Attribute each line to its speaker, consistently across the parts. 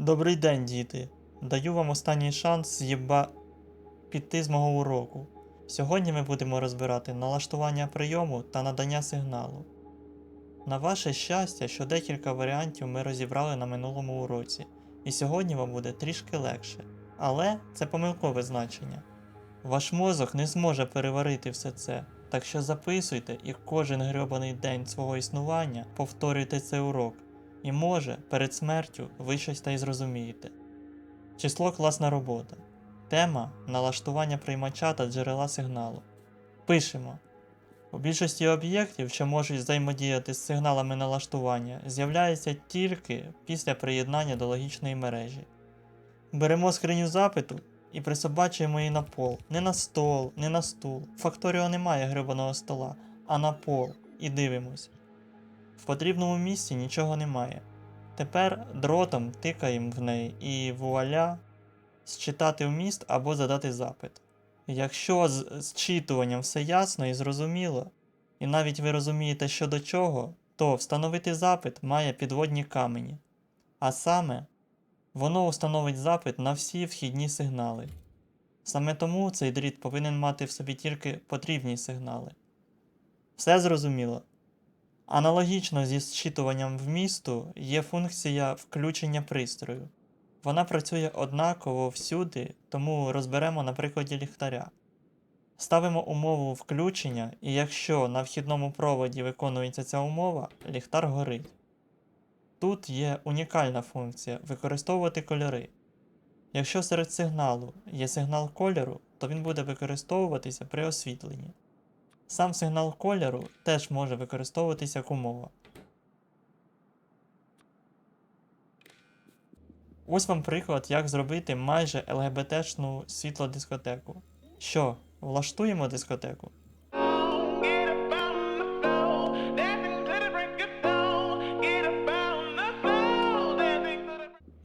Speaker 1: Добрий день, діти. Даю вам останній шанс з'єба піти з мого уроку. Сьогодні ми будемо розбирати налаштування прийому та надання сигналу. На ваше щастя, що декілька варіантів ми розібрали на минулому уроці, і сьогодні вам буде трішки легше. Але це помилкове значення. Ваш мозок не зможе переварити все це, так що записуйте і кожен грьобаний день свого існування повторюйте цей урок. І може, перед смертю ви щось та й зрозумієте. Число класна робота. Тема налаштування приймача та джерела сигналу. Пишемо. У більшості об'єктів, що можуть взаємодіяти з сигналами налаштування, з'являються тільки після приєднання до логічної мережі. Беремо скриню запиту і присобачуємо її на пол. Не на стол, не на стул. Факторіо немає грибаного стола, а на пол. І дивимось. В потрібному місці нічого немає. Тепер дротом тикаємо в неї і вуаля зчитати вміст або задати запит. Якщо з зчитуванням все ясно і зрозуміло, і навіть ви розумієте, що до чого, то встановити запит має підводні камені. А саме, воно установить запит на всі вхідні сигнали. Саме тому цей дріт повинен мати в собі тільки потрібні сигнали. Все зрозуміло? Аналогічно зі зчитуванням вмісту є функція включення пристрою. Вона працює однаково всюди, тому розберемо на прикладі ліхтаря. Ставимо умову включення, і якщо на вхідному проводі виконується ця умова, ліхтар горить. Тут є унікальна функція використовувати кольори. Якщо серед сигналу є сигнал кольору, то він буде використовуватися при освітленні. Сам сигнал кольору теж може використовуватися як умова. Ось вам приклад, як зробити майже ЛГБТшну світлодискотеку. Що, влаштуємо дискотеку?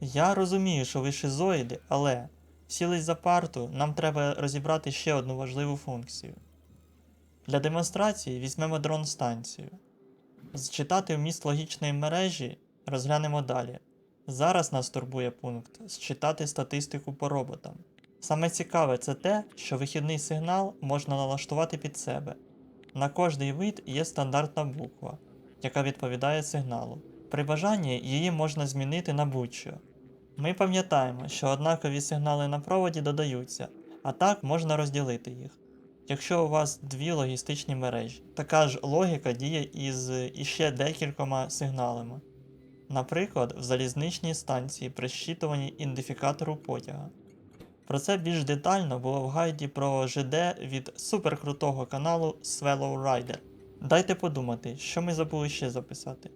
Speaker 1: Я розумію, що ви шизоїди, але сілись за парту, нам треба розібрати ще одну важливу функцію. Для демонстрації візьмемо дрон-станцію. Зчитати вміст логічної мережі розглянемо далі. Зараз нас турбує пункт зчитати статистику по роботам. Саме цікаве це те, що вихідний сигнал можна налаштувати під себе. На кожний вид є стандартна буква, яка відповідає сигналу. При бажанні її можна змінити на будь-що. Ми пам'ятаємо, що однакові сигнали на проводі додаються, а так можна розділити їх. Якщо у вас дві логістичні мережі, така ж логіка діє із іще декількома сигналами. Наприклад, в залізничній станції при щитуванні ідентифікатору потяга. Про це більш детально було в гайді про ЖД від суперкрутого каналу Swallow Rider. Дайте подумати, що ми забули ще записати.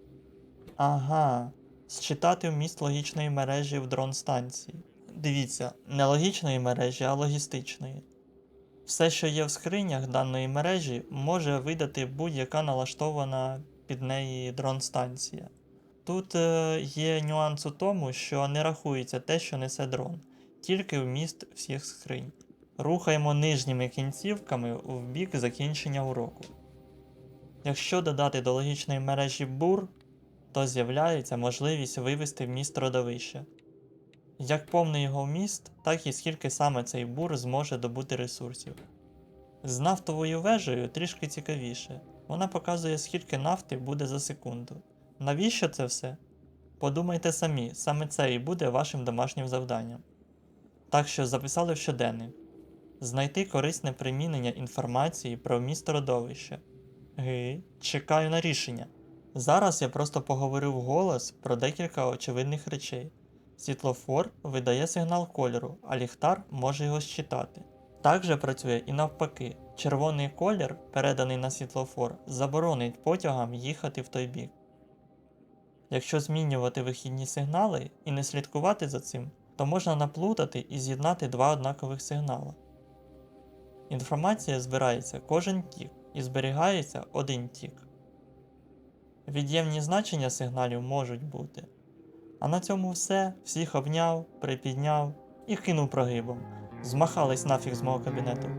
Speaker 1: Ага, зчитати вміст логічної мережі в дрон станції. Дивіться, не логічної мережі, а логістичної. Все, що є в скринях даної мережі, може видати будь-яка налаштована під неї дрон-станція. Тут е, є нюанс у тому, що не рахується те, що несе дрон, тільки вміст всіх скринь. Рухаємо нижніми кінцівками в бік закінчення уроку. Якщо додати до логічної мережі бур, то з'являється можливість вивести вміст родовища. Як повний його вміст, так і скільки саме цей бур зможе добути ресурсів. З нафтовою вежею трішки цікавіше. Вона показує, скільки нафти буде за секунду. Навіщо це все? Подумайте самі, саме це і буде вашим домашнім завданням. Так що записали в щоденник. Знайти корисне примінення інформації про вміст родовища. Ги, чекаю на рішення. Зараз я просто поговорю вголос про декілька очевидних речей. Світлофор видає сигнал кольору, а ліхтар може його считати. Так працює і навпаки. Червоний колір, переданий на світлофор, заборонить потягам їхати в той бік. Якщо змінювати вихідні сигнали і не слідкувати за цим, то можна наплутати і з'єднати два однакових сигнали. Інформація збирається кожен тік і зберігається один тік. Від'ємні значення сигналів можуть бути. А на цьому все. Всіх обняв, припідняв і кинув прогибом. Змахались нафіг з мого кабінету.